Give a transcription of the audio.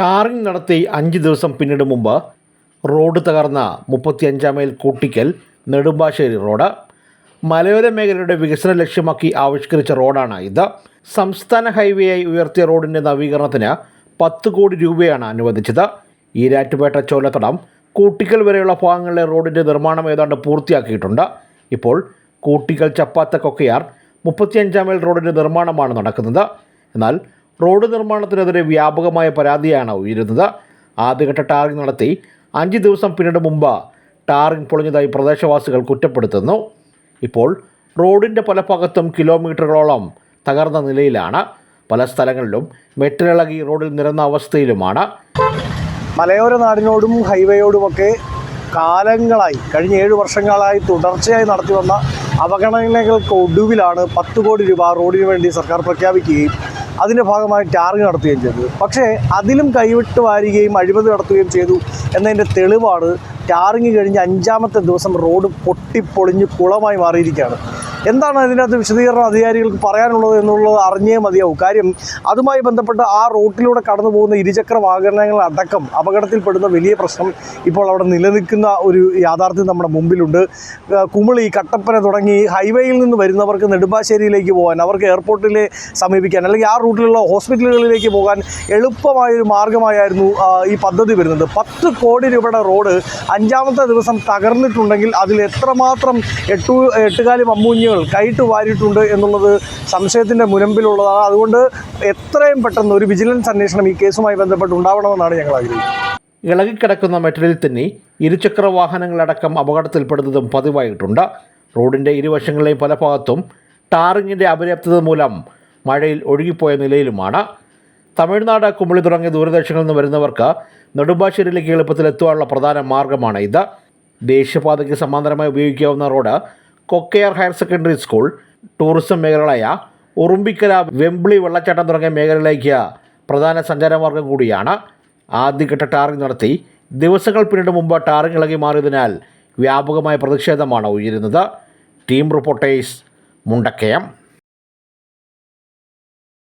Tarring നടത്തി അഞ്ച് ദിവസം പിന്നിട് മുമ്പ് റോഡ് തകർന്ന മുപ്പത്തിയഞ്ചാം മൈൽ കൂട്ടിക്കൽ നെടുമ്പാശ്ശേരി റോഡ്. മലയോര മേഖലയുടെ വികസന ലക്ഷ്യമാക്കി ആവിഷ്കരിച്ച റോഡാണ് ഇത്. സംസ്ഥാന ഹൈവേയായി ഉയർത്തിയ റോഡിന്റെ നവീകരണത്തിന് പത്ത് കോടി രൂപയാണ് അനുവദിച്ചത്. ഈരാറ്റുപേട്ട ചോലത്തടം കൂട്ടിക്കൽ വരെയുള്ള ഭാഗങ്ങളിലെ റോഡിന്റെ നിർമ്മാണം ഏതാണ്ട് പൂർത്തിയാക്കിയിട്ടുണ്ട്. ഇപ്പോൾ കൂട്ടിക്കൽ ചപ്പാത്ത കൊക്കയാർ മുപ്പത്തിയഞ്ചാം മൈൽ റോഡിന്റെ നിർമ്മാണമാണ് നടക്കുന്നത്. എന്നാൽ റോഡ് നിർമ്മാണത്തിനെതിരെ വ്യാപകമായ പരാതിയാണ് ഉയരുന്നത്. ആദ്യഘട്ട ടാറിംഗ് നടത്തി അഞ്ച് ദിവസം പിന്നീട് മുമ്പ് ടാറിംഗ് പൊളിഞ്ഞതായി പ്രദേശവാസികൾ കുറ്റപ്പെടുത്തുന്നു. ഇപ്പോൾ റോഡിന്റെ പല ഭാഗത്തും കിലോമീറ്ററുകളോളം തകർന്ന നിലയിലാണ്. പല സ്ഥലങ്ങളിലും മെറ്റലിളകി റോഡിൽ നിരന്ന അവസ്ഥയിലുമാണ്. മലയോര നാടിനോടും ഹൈവേയോടുമൊക്കെ കാലങ്ങളായി കഴിഞ്ഞ ഏഴ് വർഷങ്ങളായി തുടർച്ചയായി നടത്തി വന്ന അവഗണനകൾക്ക് ഒടുവിലാണ് പത്ത് കോടി രൂപ റോഡിന് വേണ്ടി സർക്കാർ പ്രഖ്യാപിക്കുകയും അതിന്റെ ഭാഗമായി ടാറിങ് നടത്തുകയും ചെയ്തത് പക്ഷേ അതിലും കൈവിട്ട് വാരുകയും അഴിമതി നടത്തുകയും ചെയ്തു എന്നതിന്റെ തെളിവാണ് ടാറിങ് കഴിഞ്ഞ് അഞ്ചാമത്തെ ദിവസം റോഡ് പൊട്ടിപ്പൊളിഞ്ഞ് കുളമായി മാറിയിരിക്കുകയാണ്. എന്താണ് അതിനകത്ത് വിശദീകരണം അധികാരികൾക്ക് പറയാനുള്ളത് എന്നുള്ളത് അറിഞ്ഞേ മതിയാവും. കാര്യം അതുമായി ബന്ധപ്പെട്ട് ആ റൂട്ടിലൂടെ കടന്നു പോകുന്ന ഇരുചക്ര വാഹനങ്ങൾ അടക്കം അപകടത്തിൽപ്പെടുന്ന വലിയ പ്രശ്നം ഇപ്പോൾ അവിടെ നിലനിൽക്കുന്ന ഒരു യാഥാർത്ഥ്യം നമ്മുടെ മുമ്പിലുണ്ട്. കുമിളി കട്ടപ്പന തുടങ്ങി ഹൈവേയിൽ നിന്ന് വരുന്നവർക്ക് നെടുമ്പാശ്ശേരിയിലേക്ക് പോകാൻ അവർക്ക് എയർപോർട്ടിലെ സമീപിക്കാൻ അല്ലെങ്കിൽ ആ റൂട്ടിലുള്ള ഹോസ്പിറ്റലുകളിലേക്ക് പോകാൻ എളുപ്പമായൊരു മാർഗമായിരുന്നു ഈ പദ്ധതി വരുന്നത്. പത്ത് കോടി രൂപയുടെ റോഡ് അഞ്ചാമത്തെ ദിവസം തകർന്നിട്ടുണ്ടെങ്കിൽ അതിൽ എത്രമാത്രം എട്ടു എട്ടുകാലി മമ്മൂഞ്ഞുകൾ കൈട്ട് വാരിയിട്ടുണ്ട് എന്നുള്ളത് സംശയത്തിന്റെ മുനമ്പിലുള്ളതാണ്. അതുകൊണ്ട് എത്രയും പെട്ടെന്ന് ഒരു വിജിലൻസ് അന്വേഷണം ഈ കേസുമായി ബന്ധപ്പെട്ട് ഉണ്ടാവണമെന്നാണ് ഞങ്ങൾ ആഗ്രഹിക്കുന്നത്. ഇളകിക്കിടക്കുന്ന മെറ്റലിൽ തന്നെ ഇരുചക്ര വാഹനങ്ങളടക്കം അപകടത്തിൽപ്പെടുന്നതും പതിവായിട്ടുണ്ട്. റോഡിന്റെ ഇരുവശങ്ങളിലെയും പല ഭാഗത്തും ടാറിങ്ങിന്റെ അപര്യാപ്തത മൂലം മഴയിൽ ഒഴുകിപ്പോയ നിലയിലുമാണ്. തമിഴ്നാട് കുമ്പളി തുടങ്ങിയ ദൂരദേശങ്ങളിൽ നിന്ന് വരുന്നവർക്ക് നെടുമ്പാശ്ശേരിയിലേക്ക് എളുപ്പത്തിൽ എത്തുവാനുള്ള പ്രധാന മാർഗമാണ് ഇത് ദേശീയപാതയ്ക്ക് സമാന്തരമായി ഉപയോഗിക്കാവുന്ന road Kokkayar higher secondary school tourism മേഖലകളായ Urumbikkara Vembili വെള്ളച്ചാട്ടം തുടങ്ങിയ മേഖലകളിലേക്ക് പ്രധാന സഞ്ചാരമാർഗം കൂടിയാണ്. ആദ്യഘട്ട ടാറിംഗ് നടത്തി ദിവസങ്ങൾ പിന്നീട് മുമ്പ് ടാറിംഗ് ഇളകി മാറിയതിനാൽ വ്യാപകമായ പ്രതിഷേധമാണ് ഉയരുന്നത്. Team reporters Mundakayam.